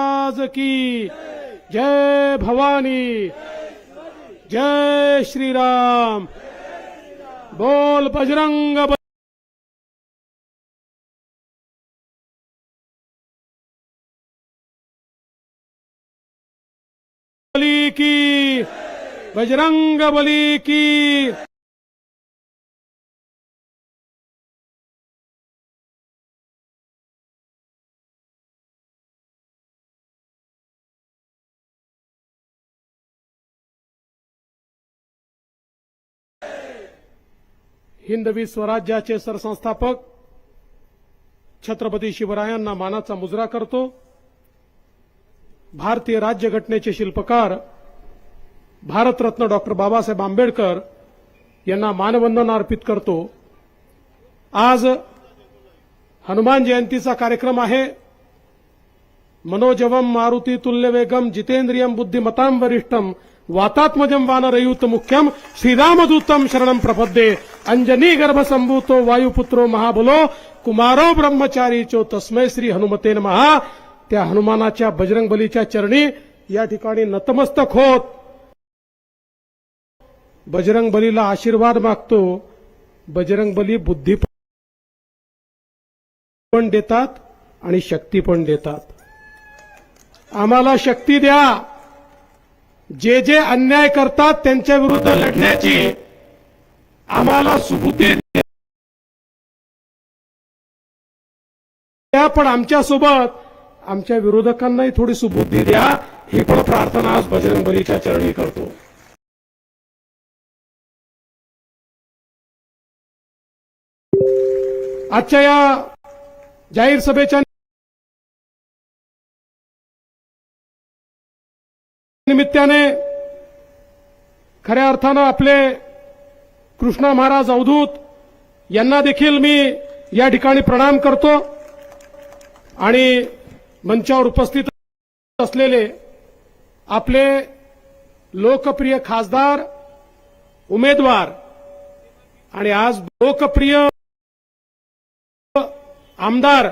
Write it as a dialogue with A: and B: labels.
A: की। जय भवानी। जय श्री राम बोल बजरंग बली की। बजरंग बली की। हिंदवी स्वराज्याचे सरसंस्थापक छत्रपती शिवरायांना मानाचा मुजरा करतो. भारतीय राज्यघटनेचे शिल्पकार भारतरत्न डॉक्टर बाबासाहेब आंबेडकर यांना मानवंदना अर्पित करतो. आज हनुमान जयंतीचा कार्यक्रम आहे. मनोजवम मारुती तुल्यवेगम जितेंद्रियम बुद्धिमतां वरिष्ठम वातात्मजम वानरयुत मुख्यम श्रीरामदूतम शरणम प्रपद्ये। अंजनी गर्भसंभूतो वायुपुत्रो महाबलो कुमारो ब्रह्मचारी चो तस्मै श्री हनुमतेन महा त्या हनुमानाच्या बजरंगबलीच्या चरणी या ठिकाणी नतमस्तक होत। बजरंगबलीला आशीर्वाद मागतो। बजरंगबली बुद्धी पण देतात आणि शक्ती पण देतात। आम्हाला शक्ती द्या. जे जे अन्याय करतात त्यांच्या विरुद्ध लढण्याची आम्हाला सुबुद्धी द्या. पण आमच्यासोबत आमच्या विरोधकांनाही थोडी सुबुद्धी द्या. ही पण प्रार्थना आज बजरंगबलीच्या चरणी करतो. आजच्या या जाहीर सभेच्या निमित्ताने खऱ्या अर्थानं आपले कृष्णा महाराज अवधूत यांना देखील मी या ठिकाणी प्रणाम करतो आणि मंचावर उपस्थित असलेले आपले लोकप्रिय खासदार उमेदवार आणि आज लोकप्रिय आमदार